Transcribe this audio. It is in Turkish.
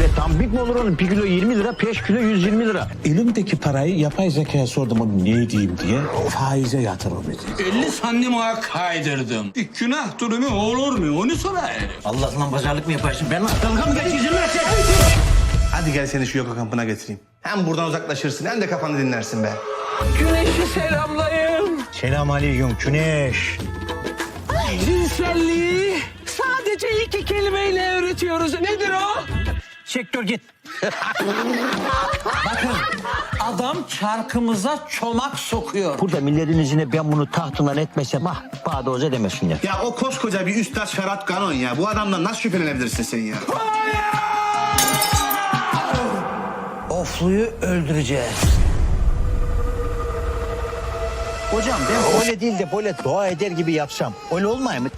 Öyle tambik mi olur oğlum? Bir kilo 20 lira, peş kilo 120 lira. Elimdeki parayı yapay zekaya sordum onu ne diyeyim diye. Faize yatır o dedi. 50 santim ağa kaydırdım. Bir günah durumu olur mu? Onu sorayım. Allah'ından pazarlık mı yaparsın? Ben dalga mı lan sen? Hadi gel seni şu yoga kampına götüreyim. Hem buradan uzaklaşırsın hem de kafanı dinlersin be. Güneşi selamlayın. Selam aleyküm Güneş. Cinselliği sadece iki kelimeyle öğretiyoruz. Nedir o? Sektör git. Bakın adam çarkımıza çomak sokuyor. Burada milletin izine ben bunu tahtından etmesem ah bana da oza demesinler. Ya o koskoca bir üstad Ferhat Kanon ya. Bu adamdan nasıl şüphelenebilirsin sen ya? Ofluyu öldüreceğiz. Hocam ben böyle değil de böyle dua eder gibi yapsam öyle olmuyor mu?